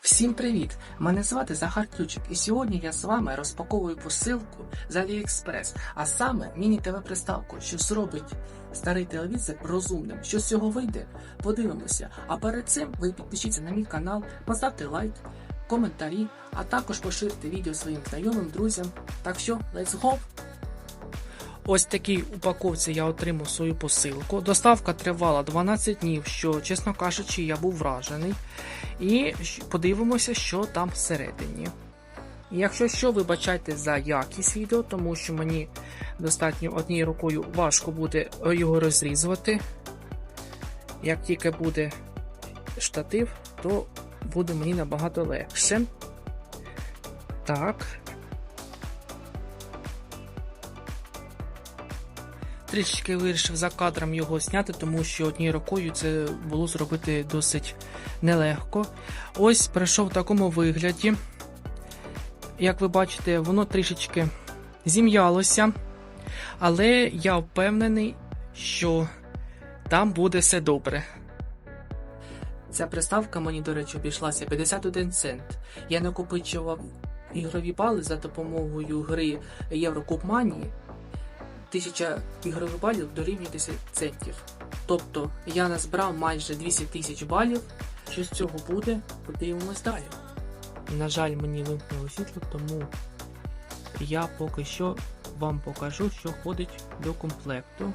Всім привіт! Мене звати Захар Ключик, і сьогодні я з вами розпаковую посилку з AliExpress, а саме міні-ТВ приставку, що зробить старий телевізор розумним. Що з цього вийде? Подивимося. А перед цим ви підпишіться на мій канал, поставте лайк, коментарі, а також поширте відео своїм знайомим, друзям. Так що, let's go! Ось такій упаковці я отримав свою посилку. Доставка тривала 12 днів, що, чесно кажучи, я був вражений. І подивимося, що там всередині. Якщо що, вибачайте за якість відео, тому що мені достатньо однією рукою важко буде його розрізувати. Як тільки буде штатив, то буде мені набагато легше. Так. Трішечки вирішив за кадром його зняти, тому що однією рукою це було зробити досить нелегко. Ось прийшов в такому вигляді. Як ви бачите, воно трішечки зім'ялося, але я впевнений, що там буде все добре. Ця приставка мені, до речі, обійшлася 51 цент. Я накопичував ігрові бали за допомогою гри Єврокубманії. Тисяча ігрових балів дорівнює 10 центів. Тобто я назбирав майже 200 тисяч балів. Що з цього буде, подивимось далі. На жаль, мені вимкнуло світло, тому я поки що вам покажу, що входить до комплекту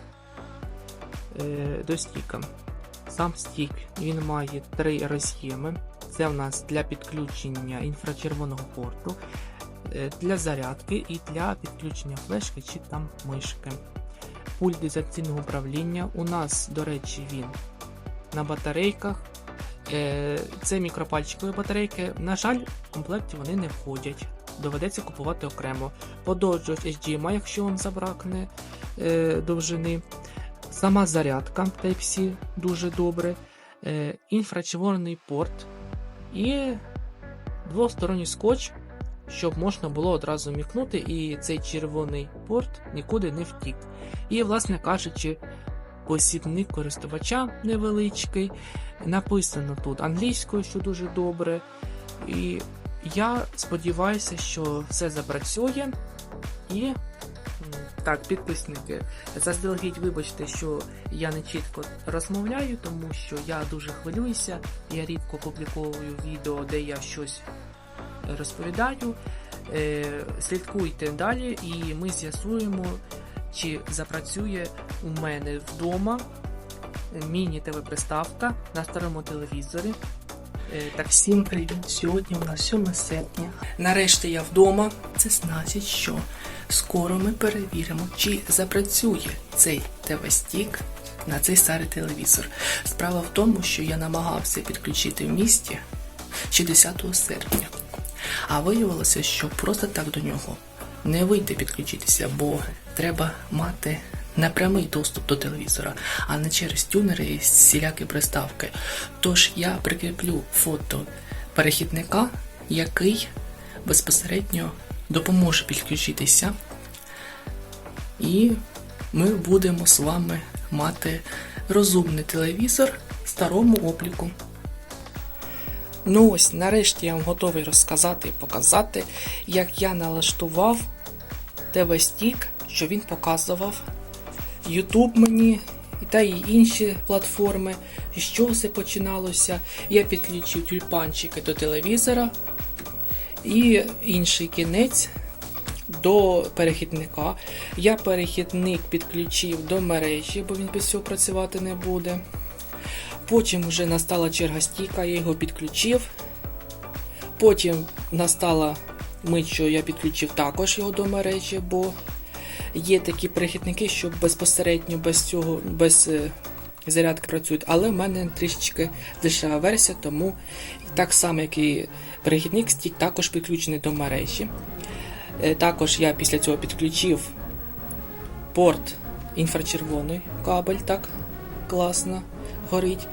е, до стіка. Сам стік він має три роз'єми. Це в нас для підключення інфрачервоного порту, для зарядки і для підключення флешки чи там мишки. Пульт дистанційного управління. У нас, до речі, він на батарейках. Е, Це мікропальчикові батарейки. На жаль, в комплекті вони не входять. Доведеться купувати окремо. Подовжувач HDMI, якщо вам забракне е, довжини. Сама зарядка Type-C дуже добре. Е, інфрачервоний порт і двосторонній скотч, щоб можна було одразу мікнути, і цей червоний порт нікуди не втік. І, власне кажучи, посібник користувача невеличкий. Написано тут англійською, що дуже добре. І я сподіваюся, що все запрацює. І так, підписники, заздалегідь вибачте, що я не чітко розмовляю, тому що я дуже хвилююся. Я рідко публіковую відео, де я щось розповідаю. Е, слідкуйте далі, і ми з'ясуємо, чи запрацює у мене вдома міні-ТВ-приставка на старому телевізорі. Е, Так, всім привіт! Сьогодні у нас 7 серпня. Нарешті я вдома. Це значить, що скоро ми перевіримо, чи запрацює цей ТВ-стік на цей старий телевізор. Справа в тому, що я намагався підключити в місті ще 10 серпня. А виявилося, що просто так до нього не вийде підключитися, бо треба мати непрямий доступ до телевізора, а не через тюнери і всілякі приставки. Тож я прикріплю фото перехідника, який безпосередньо допоможе підключитися, і ми будемо з вами мати розумний телевізор старому обліку. Ну ось, нарешті я вам готовий розказати і показати, як я налаштував ТВ-стік, що він показував YouTube мені та й інші платформи. І з чого все починалося? Я підключив тюльпанчики до телевізора і інший кінець до перехідника. Я перехідник підключив до мережі, бо він без цього працювати не буде. Потім вже настала черга стіка, я його підключив. Потім настала мить, що я підключив також його до мережі, бо є такі перехідники, що безпосередньо без цього, без е, зарядки працюють. Але в мене трішечки дешева версія, тому так само, як і перехідник, стік також підключений до мережі. Е, Також я після цього підключив порт інфрачервоний кабель, так класно горить.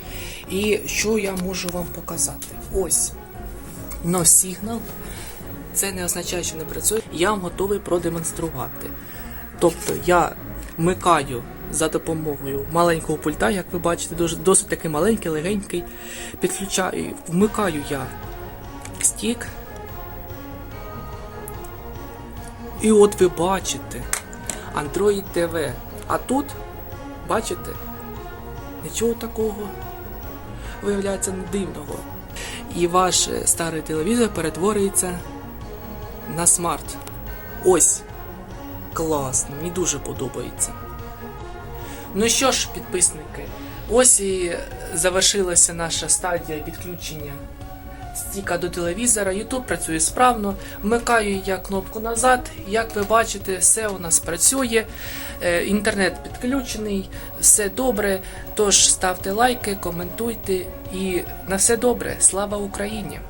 І що я можу вам показати? Ось No Signal. Це не означає, що не працює. Я вам готовий продемонструвати. Тобто я вмикаю за допомогою маленького пульта, як ви бачите, досить такий маленький, легенький. Підключаю, вмикаю я стік-стік. І от ви бачите Android TV. А тут, бачите, нічого такого виявляється не дивного. І ваш старий телевізор перетворюється на смарт. Ось. Класно, мені дуже подобається. Ну що ж, підписники, ось і завершилася наша стадія підключення стіка до телевізора. YouTube працює справно. Вмикаю я кнопку назад. Як ви бачите, все у нас працює. Е, Інтернет підключений, все добре. Тож ставте лайки, коментуйте і на все добре. Слава Україні!